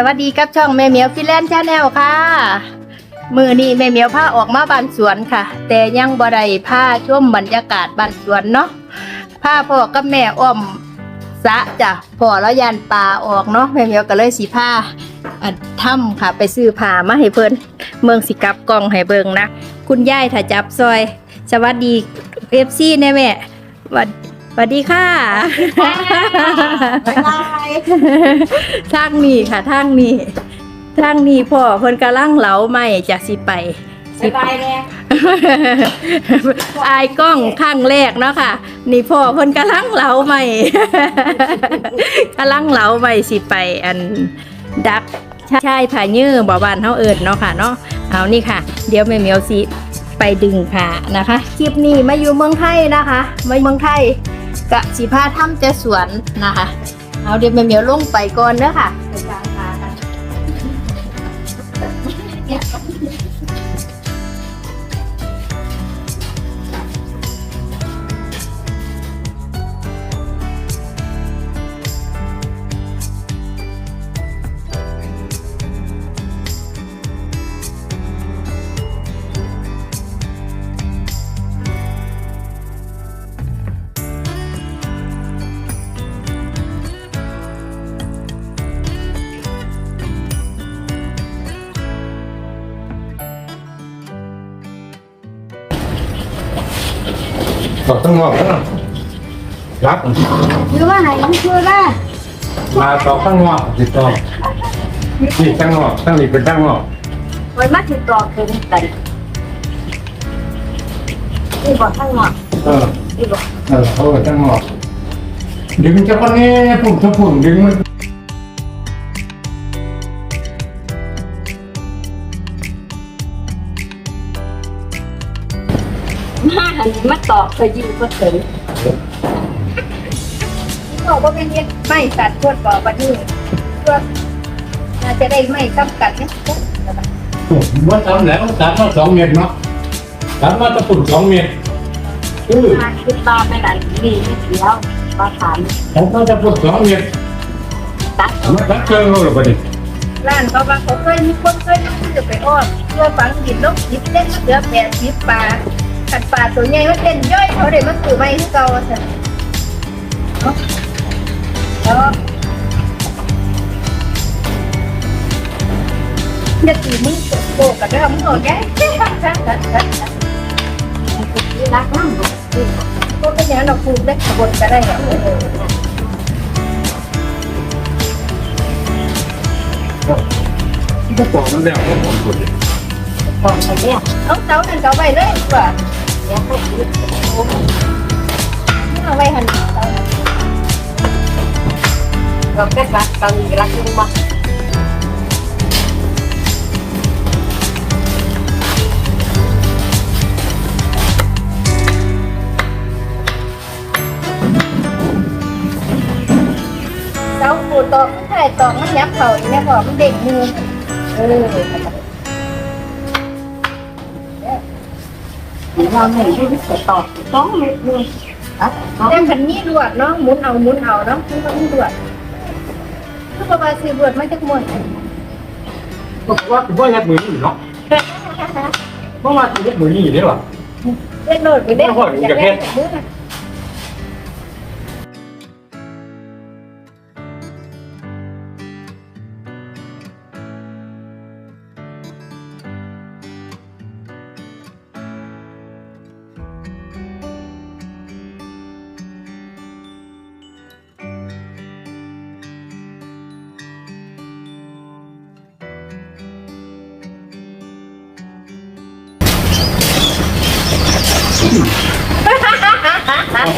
สวัสดีครับช่องแม่เหมียวฟิแลนด์ชาแนลค่ะ มือนี้แม่เหมียวพาออกมาบ้านสวนค่ะ แต่ยังบ่ได้าชมบรรยากาศบ้านสวนเนาะพาพ่อกับแม่อ้อมสะจ้ะพ่อแล้วยานปลาออกเนาะแม่เหมียวก็เลยสีผ้าอันถ้ำค่ะ ไปซื้อผ้ามาให้เพิ่นเมืองสิกับกองให้เบิงนะ คุณยายถ้าจับซอย สวัสดีเอฟซีแน่แม่วัด วัสดีค่ะบ๊ายบายทางนี้ค่ะทางนี้ทางนี้พ่อเพิ่นกำลังเหลาไม่จะสิไปบ๊ายบายเนี่ยอายกล้องข้างแรกเนาะค่ะ นี่พ่อเพิ่นกำลังเหลาไม่กำลังเหลาไม่สิไป อันดักชายผายื้อบ่บ้านเฮาเอิ้นเนาะค่ะเนาะเอานี่ค่ะ เดี๋ยวแม่เหมียวสิไปดึงค่ะนะคะ คลิปนี้มาอยู่เมืองไทยนะคะ มาเมืองไทย กะสีผ้าถ้ำเจสวนนะคะ เอาเดี๋ยวแม่เหมียวลงไปก่อนเด้อค่ะ ตอกตั้งงอกแล้วนะรับคือว่าไหนมันคือว่ามาตอกตั้งงอกติดต่อนี่ตั้งงอกตั้งนี่เป็นตั้งงอกไว้มาติดต่อคือกันนี่บอกทั้งหมดเออนี่บอกเออเขาเป็นตั้งงอกดึงจะคนนี้ปุ่มจะปุ่มดึงมัน มาหันมาตอกเคยยิงก็เสยบอกว่าเป็นเฮ็ดไม่สัตว์พวดบ่อบัดนี้เพื่อน่าจะได้ไม่ซ้ำกันนะว่าทำแล้วสามมาสองเมตรเนาะสามมาตะปุ่นสองเมตรอือมาคือตาไม่ได้ดีไม่เสียวมาถามผมก็จะปุ่นสองเมตรตัดมันรักเกินเราหรือเปล่าดิร้านเขาว่าเขาเคยมีคนเคยมาจะไปอ้อมเพื่อฝังดินลงยิบเล่นมาเหลือแปดสิบปลา ขันปลาตัวใหญ่มันเต้นย่อยเขาได้มาซื้อไม่ให้เก่าเถอะเนาะแล้วจะตีมึงโกกับเรื่องมึงโง่แก่ที่รักนั่งก็เป็นอย่างนั้นเราปลูกได้ขบวนก็ได้อะเออก็ปอกมันแล้วก็ผมสุดตอกไปเนี่ยเอาเสานั่นเสาไว้เลยดีกว่า เดี๋ยวเขาคิดเอาไว้หันเสาเราแค่รักกันรักลงมาเสาปูตอกมันใช่ตอกมันยับเขาอีกเนี่ยพอมันเด็กมือเออ เราเห็นที่มันตอกสองเม็ดเลยอะแต่คันนี้รวดเนาะหมุนเอาหมุนเอาเนาะมันก็มีรวดคือประมาณสี่รวดมาจากหมดบอกว่าผมว่ายัดมือนี่เนาะเมื่อวานยัดมือนี่ได้หรอเล่นโหลดไปเล่นอยากเล่นมือ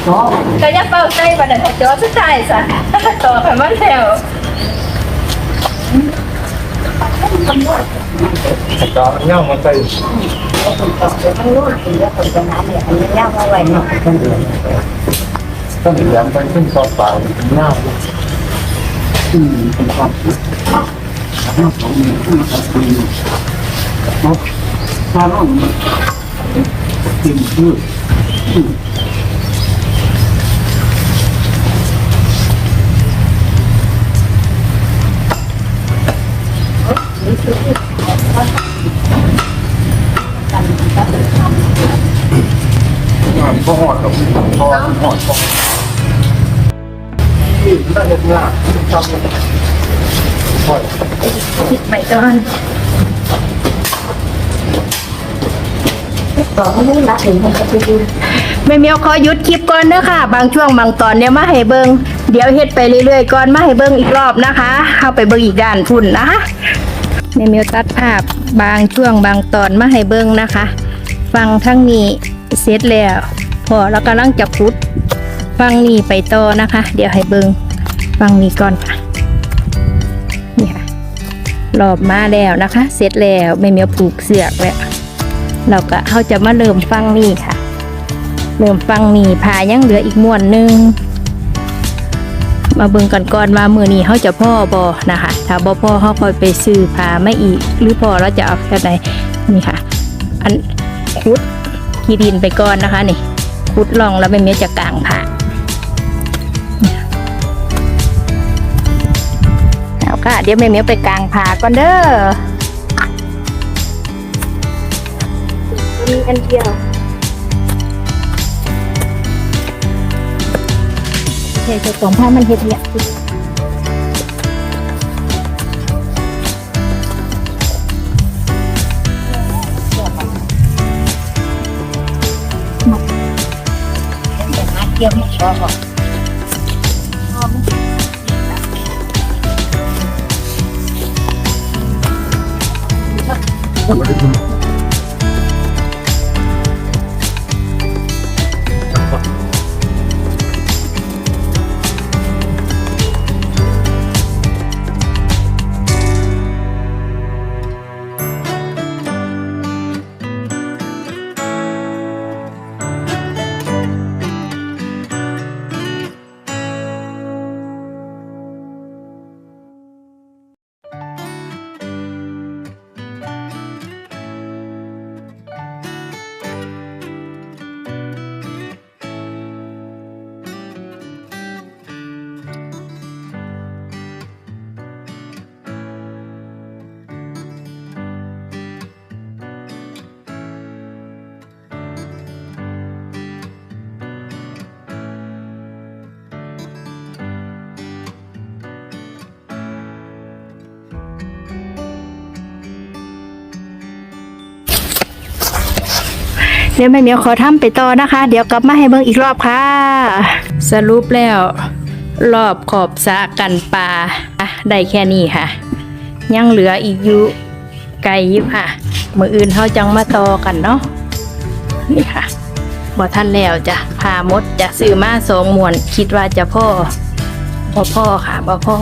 อ๋อก็ยับเป้าใจบัดนั้นจอสุดท้ายซะต่อไปมันแล้วจอเน่ามาใส่ตอกไปข้างโน้นถึงจะตกจะน้ำเนี่ยอันนี้ย่างเอาไว้เนาะต้องเดือดต้องเดือดไปขึ้นต่อเปล่าเน่าอืมเป็นความคิดถ้าสองมือขึ้นมาตีเนาะถ้าเรา กินพืชออกนทำหม่ตอน ต่อให้ไม่รักถึงมันจะไปดูแม่เมียวขอหยุดคลิปก่อนเด้อค่ะ บางช่วงบางตอนเนี่ยมาให้เบิงเดี๋ยวเฮ็ดไปเรื่อยๆก่อนมาให้เบิงอีกรอบนะคะเข้าไปเบิงอีกด้านพุ่นนะคะแม่เมียวตัดภาพบางช่วงบางตอนมาให้เบิงนะคะ ฟังทั้งนี้เสร็จแล้วพอแล้วกำลังจะพุดฟังนี้ไปต่อนะคะ เดี๋ยวให้เบิงฟังนี้ก่อนค่ะนี่ค่ะรอบมาแล้วนะคะ เสร็จแล้วแม่เมียวผูกเสือกแล้ว เราก็เขาจะมาเริ่มฟังนี่ค่ะ เริ่มฟังนี่พายังเหลืออีกม้วนหนึ่งมาเบิ่งกันก่อนว่ามือนี้เขาจะพ่อบอนะคะถ้าบ่พ่อเขาคอยไปซื้อพาไม่อีก หรือพอเราจะเอาแค่ไหนนี่ค่ะ อันคุดขีดินไปก่อนนะคะนี่คุดลองแล้วไม่เมียจะกลางผ่าเอาค่ะ เดี๋ยวแม่เมียไปกลางผ่าก่อนเด้อ มีอันเดียวเฮ็ดเจ้าของผ้ามันเฮ็ดเนี่ยแต่หาเกี่ยวไม่ชอบหรอกเดี๋ยวแม่เหมียวขอทำไปต่อนะคะ เดี๋ยวกลับมาให้เบิ่งอีกรอบค่ะ สรุปแล้ว รอบขอบสะกันปลาได้แค่นี้ค่ะ ยังเหลืออีกอยู่ไกลอยู่ค่ะ มืออื่นเขาจังมาต่อกันเนาะนี่ค่ะบ่ท่านแล้วจ้ะพามดจะซื้อมาสองมวน คิดว่าจะพ่อบ่พ่อค่ะบ่พ่อ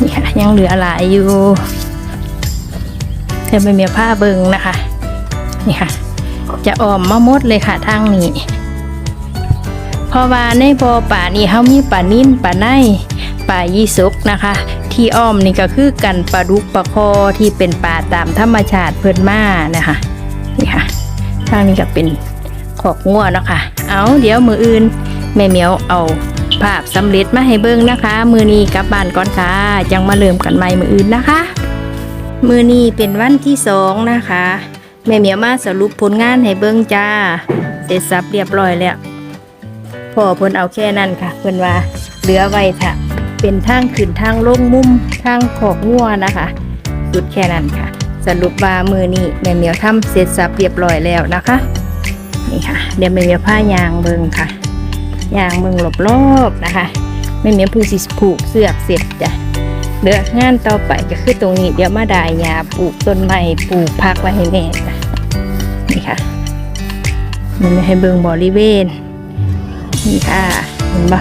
นี่ค่ะยังเหลือหลายอยู่ เธอไม่มีผ้าเบิงนะคะ นี่ค่ะ จะออมมาหมดเลยค่ะทางนี้ เพราะว่าในบ่อป่านี่เขามีป่านิ่นป่าในป่ายี่สกนะคะ ที่อ้อมนี่ก็คือกันปลาดุกปลาคอที่เป็นป่าตามธรรมชาติเพิ่นมานะคะนี่ค่ะทางนี้ก็เป็นขอกงัวเนาะค่ะ เอาเดี๋ยวมืออื่น แม่เหมียวเอาภาพสำเร็จมาให้เบิ่งนะคะ มือนี้กลับบ้านก่อนค่ะ จังมาเริ่มกันใหม่มืออื่นนะคะ มือนี้เป็นวันที่สองนะคะ แม่เหมียวมาสรุปผลงานให้เบิ่งจ้า เสร็จสับเรียบร้อยแล้วพ่อเพิ่นเอาแค่นั้นค่ะ เพิ่นว่าเหลือไว้ค่ะ เป็นทางขึ้นทางลงมุมทางขอกงัวนะคะสุดแค่นั้นค่ะ สรุปว่ามือนี้แม่เหมียวทำเสร็จสับเรียบร้อยแล้วนะคะนี่ค่ะ เดี๋ยวแม่เหมียวผ้ายางเบิ่งค่ะยางเบิ่งรอบๆนะคะแม่เหมียวเพิ่งสิผูกเสือกเสร็จจ้ะ เลืองานต่อไปก็คือตรงนี้เดี๋ยวมาดายยาปลูกต้นไม้ปลูกพักไว้ให้แม่จ้ะนี่ค่ะ มันไม่ให้เบิงบริเวณนี่ค่ะเห็นปะ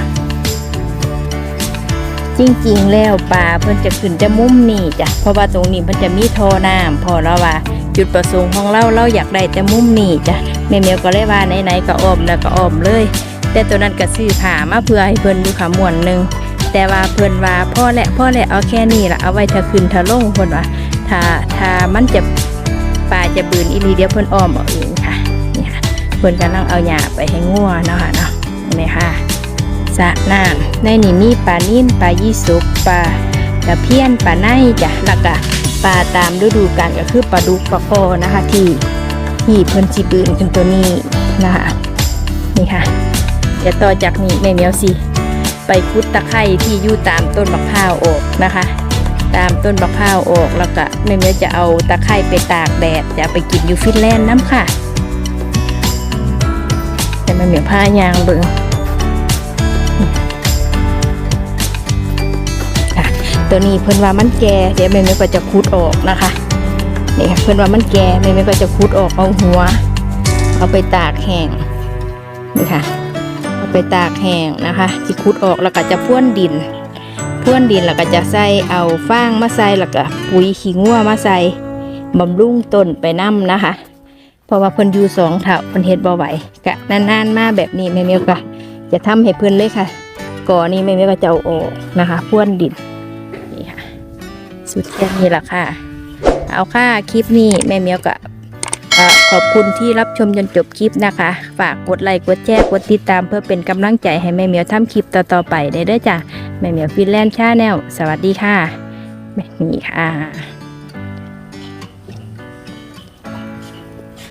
จริงๆ แล้วป่าเพิ่นจะขึ้นจะมุมนี่จ้ะเพราะว่าตรงนี้มันจะมีท่อน้ำพอแล้วว่าจุดประสงค์ของเราเราอยากได้แต่มุมนี่จ้ะแม่เมียวก็เลยว่าไหนๆก็อ้อมแล้วก็อ้อมเลย แต่ตัวนั้นก็ซื้อผ้ามาเพื่อให้เพิ่นอยู่ขาม่วนหนึง แต่ว่าเพิ่นว่าพ่อแหละพ่อแหละเอาแค่นี้ละเอาไว้ถ้าขึ้นถ้าลงเพิ่นว่าถ้าถ้ามันจะป่าจะบืนอีลีเดียวเพิ่นอ้อมเอาเองค่ะนี่ค่ะเพิ่นกำลังเอาหญ้าไปให้งัวเนาะค่ะเนาะนี่ค่ะสะน้ำในนี่มีปลานิ่นปลายี่สุกปลาตะเพียนปลาในจ้ะแล้วก็ปลาตามฤดูกาลก็คือปลาดุกปลาคอนะคะ ที่ที่เพิ่นสิปืนกันตัวนี้นะคะนี่ค่ะเดี๋ยวต่อจากนี้แม่เมียวสิ ไปพุดตะไคร่ที่อยู่ตามต้นมะพร้าวออกนะคะ ตามต้นมะพร้าวออกแล้วก็แม่เมียวจะเอาตะไคร่ไปตากแดดจะไปกินอยู่ฟินแลนด์น้ำค่ะ แต่แม่เหมียวผ้ายางเบิ่งค่ะตัวนี้เพิ่อนว่ามันแก่เดี๋ยวแม่เมียวก็จะคุดออกนะคะนี่ค่ะเพิ่อนว่ามันแก่แม่เมียวก็จะคุดออกเอาหัว เอาไปตากแห้งนี่ค่ะ เอาไปตากแห้งนะคะจิคุดออกแล้วก็จะพ่วนดินพ่วนดินแล้วก็จะใส่เอาฟางมาใส่แล้วก็ปุ๋ยขี้งัวมาใส่บำรุงต้นไปน้ำนะคะ เพราะว่าเพิ่นอยู่สองเถาเพิ่นเฮ็ดบ่ไหวกะนานๆมาแบบนี้แม่เมียวก็จะทำให้เพิ่นเลยค่ะก่อนี้แม่เมียวก็จะเอาออกนะคะพ่วนดินนี่ค่ะ สุดแค่นี้ละค่ะ เอาค่ะคลิปนี้แม่เมียวก็ ขอบคุณที่รับชมจนจบคลิปนะคะ ฝากกดไลค์กดแชร์กดติดตามเพื่อเป็นกำลังใจให้แม่เมียวทำคลิปต่อๆไปได้เด้อจ้ะแม่เมียวฟินแลนด์ชาแนลสวัสดีค่ะแม่นี่ค่ะ